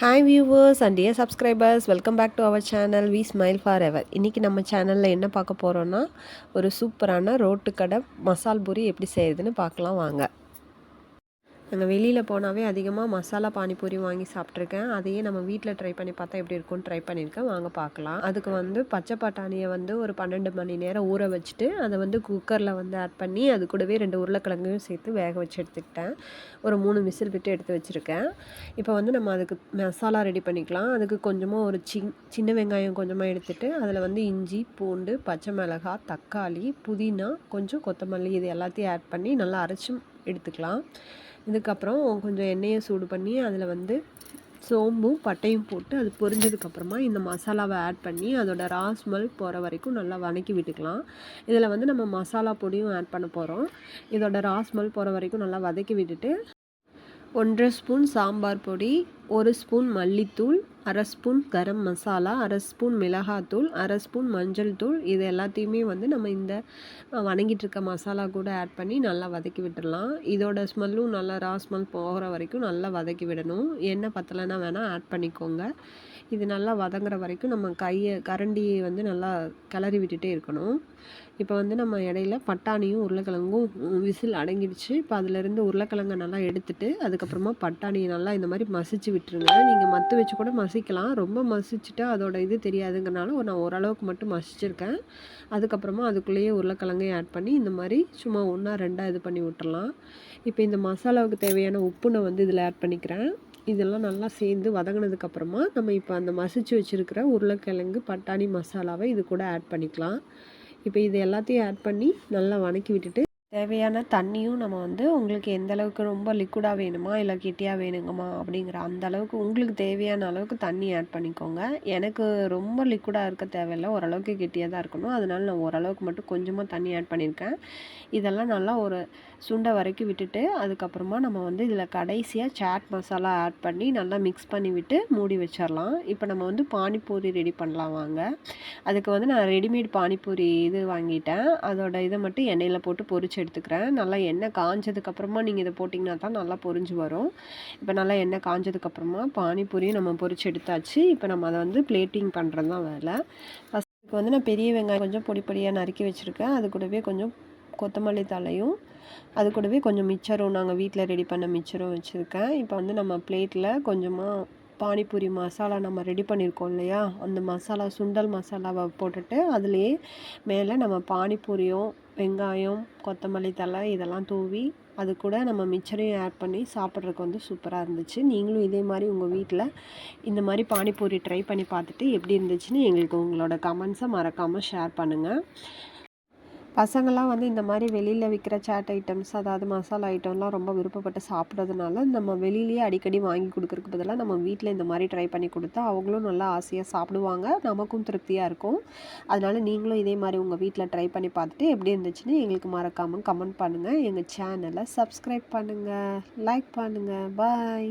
Hi viewers and dear subscribers welcome back to our channel we smile for ever இன்றைக்கி நம்ம சேனலில் என்ன பார்க்க போகிறோன்னா ஒரு சூப்பரான ரோட்டு கடை மசால் பூரி எப்படி செய்யுதுன்னு பார்க்கலாம் வாங்க. நாங்கள் வெளியில் போனாவே அதிகமாக மசாலா பானிபூரி வாங்கி சாப்பிட்ருக்கேன் அதையே நம்ம வீட்டில் ட்ரை பண்ணி பார்த்தா எப்படி இருக்கும்னு ட்ரை பண்ணியிருக்கேன். வாங்க பார்க்கலாம். அதுக்கு வந்து பச்சை பட்டாணியை வந்து ஒரு பன்னெண்டு மணி நேரம் ஊற வச்சுட்டு அதை வந்து குக்கரில் வந்து ஆட் பண்ணி அது கூடவே ரெண்டு உருளைக்கிழங்கையும் சேர்த்து வேக வச்சு எடுத்துக்கிட்டேன். ஒரு மூணு மிசில் விட்டு எடுத்து வச்சுருக்கேன். இப்போ வந்து நம்ம அதுக்கு மசாலா ரெடி பண்ணிக்கலாம். அதுக்கு கொஞ்சமாக ஒரு சின் சின்ன வெங்காயம் கொஞ்சமாக எடுத்துகிட்டு அதில் வந்து இஞ்சி பூண்டு பச்சை மிளகாய் தக்காளி புதினா கொஞ்சம் கொத்தமல்லி இது எல்லாத்தையும் ஆட் பண்ணி நல்லா அரைச்சி எடுத்துக்கலாம். இதுக்கப்புறம் கொஞ்சம் எண்ணெயை சூடு பண்ணி அதில் வந்து சோம்பும் பட்டையும் போட்டு அது பொரிஞ்சதுக்கப்புறமா இந்த மசாலாவை ஆட் பண்ணி அதோட ராஸ்மல் போகிற வரைக்கும் நல்லா வணக்கி விட்டுக்கலாம். இதில் வந்து நம்ம மசாலா பொடியும் ஆட் பண்ண போகிறோம் இதோட ராஸ்மல் போகிற வரைக்கும் நல்லா வதக்கி விட்டுட்டு ஒன்றரை ஸ்பூன் சாம்பார் பொடி ஒரு ஸ்பூன் மல்லித்தூள் அரை ஸ்பூன் கரம் மசாலா அரை ஸ்பூன் மிளகாத்தூள் அரை ஸ்பூன் மஞ்சள் தூள். இது எல்லாத்தையுமே வந்து நம்ம இந்த வணங்கிட்டு இருக்க மசாலா கூட ஆட் பண்ணி நல்லா வதக்கி விட்டுடலாம் இதோட ஸ்மெல்லும் நல்லா ரா ஸ்மெல் போகிற வரைக்கும் நல்லா வதக்கி விடணும். எண்ணெய் பத்தலைன்னா வேணால் ஆட் பண்ணிக்கோங்க. இது நல்லா வதங்குற வரைக்கும் நம்ம கையை கரண்டியை வந்து நல்லா கிளறி விட்டுட்டே இருக்கணும். இப்போ வந்து நம்ம இடையில பட்டாணியும் உருளைக்கிழங்கும் விசில் அடங்கிடுச்சு. இப்போ அதிலேருந்து உருளைக்கிழங்கை நல்லா எடுத்துட்டு அதுக்கப்புறமா பட்டாணியை நல்லா இந்த மாதிரி மசிச்சு விட்டுருங்க நீங்கள் மத்து வச்சு கூட மசிக்கலாம். ரொம்ப மசிச்சுட்டு அதோட இது தெரியாதுங்கிறனால நான் ஓரளவுக்கு மட்டும் மசிச்சிருக்கேன். அதுக்கப்புறமா அதுக்குள்ளேயே உருளைக்கிழங்கையும் ஆட் பண்ணி இந்த மாதிரி சும்மா ஒன்றா ரெண்டாக இது பண்ணி விட்டுறலாம். இப்போ இந்த மசாலாவுக்கு தேவையான உப்பு நான் வந்து இதில் ஆட் பண்ணிக்கிறேன். இதெல்லாம் நல்லா சேர்ந்து வதங்கினதுக்கப்புறமா நம்ம இப்போ அந்த மசிச்சு வச்சுருக்கிற உருளைக்கிழங்கு பட்டாணி மசாலாவை இது கூட ஆட் பண்ணிக்கலாம். இப்போ இது எல்லாத்தையும் ஆட் பண்ணி நல்லா வணக்கி விட்டுட்டு தேவையான தண்ணியும் நம்ம வந்து உங்களுக்கு எந்த அளவுக்கு ரொம்ப லிக்விடாக வேணுமா இல்லை கெட்டியாக வேணுங்கம்மா அப்படிங்கிற அந்த அளவுக்கு உங்களுக்கு தேவையான அளவுக்கு தண்ணி ஆட் பண்ணிக்கோங்க. எனக்கு ரொம்ப லிக்விடாக இருக்க தேவையில்லை. ஓரளவுக்கு கெட்டியாக தான் இருக்கணும். அதனால நான் ஓரளவுக்கு மட்டும் கொஞ்சமாக தண்ணி ஆட் பண்ணியிருக்கேன் இதெல்லாம் நல்லா ஒரு சுண்டை வரைக்கும் விட்டுட்டு அதுக்கப்புறமா நம்ம வந்து இதில் கடைசியாக சாட் மசாலா ஆட் பண்ணி நல்லா மிக்ஸ் பண்ணி விட்டு மூடி வச்சிடலாம் இப்போ நம்ம வந்து பானிபூரி ரெடி பண்ணலாம் வாங்க. அதுக்கு வந்து நான் ரெடிமேட் பானிபூரி இது வாங்கிட்டேன். அதோட இதை மட்டும் எண்ணெயில் போட்டு பொரிச்சு எடுத்துக்கிறேன். நல்லா எண்ணெய் காஞ்சதுக்கப்புறமா நீங்கள் இதை போட்டிங்கன்னா தான் நல்லா பொரிஞ்சு வரும். இப்போ நல்லா எண்ணெய் காஞ்சதுக்கப்புறமா பானிபூரியும் நம்ம பொறிச்சு எடுத்தாச்சு. இப்போ நம்ம அதை வந்து பிளேட்டிங் பண்ணுறது தான் வேலை. ஃபஸ்ட்டுக்கு வந்து நான் பெரிய வெங்காயம் கொஞ்சம் பொடி பொடியாக நறுக்கி வச்சுருக்கேன். அது கூடவே கொஞ்சம் கொத்தமல்லி தலையும் அது கூடவே கொஞ்சம் மிச்சரும். நாங்கள் வீட்டில் ரெடி பண்ண மிச்சரும் வச்சுருக்கேன். இப்போ வந்து நம்ம பிளேட்டில் கொஞ்சமாக பானிபூரி மசாலா நம்ம ரெடி பண்ணியிருக்கோம் இல்லையா? அந்த மசாலா சுண்டல் மசாலாவை போட்டுட்டு அதுலேயே மேலே நம்ம பானிபூரியும் வெங்காயம் கொத்தமல்லி தழை இதெல்லாம் தூவி அது கூட நம்ம மிச்சரையும் ஆட் பண்ணி சாப்பிட்றதுக்கு வந்து சூப்பராக இருந்துச்சு. நீங்களும் இதே மாதிரி உங்கள் வீட்டில் இந்த மாதிரி பானிபூரி ட்ரை பண்ணி பார்த்துட்டு எப்படி இருந்துச்சுன்னு எங்களுக்கு உங்களோட கமெண்ட்ஸை மறக்காமல் ஷேர் பண்ணுங்கள் பசங்கள்லாம் வந்து இந்த மாதிரி வெளியில் விற்கிற சாட் ஐட்டம்ஸ் அதாவது மசாலா ஐட்டம்லாம் ரொம்ப விருப்பப்பட்டு சாப்பிட்றதுனால நம்ம வெளியிலேயே அடிக்கடி வாங்கி கொடுக்குறதுக்கு பதிலாக நம்ம வீட்டில் இந்த மாதிரி ட்ரை பண்ணி கொடுத்தா அவங்களும் நல்லா ஆசையாக சாப்பிடுவாங்க. நமக்கும் திருப்தியாக இருக்கும். அதனால் நீங்களும் இதே மாதிரி உங்கள் வீட்டில் ட்ரை பண்ணி பார்த்துட்டு எப்படி இருந்துச்சுன்னு எங்களுக்கு மறக்காமல் கமெண்ட் பண்ணுங்கள் எங்கள் சேனலை சப்ஸ்கிரைப் பண்ணுங்கள் லைக் பண்ணுங்கள் பாய்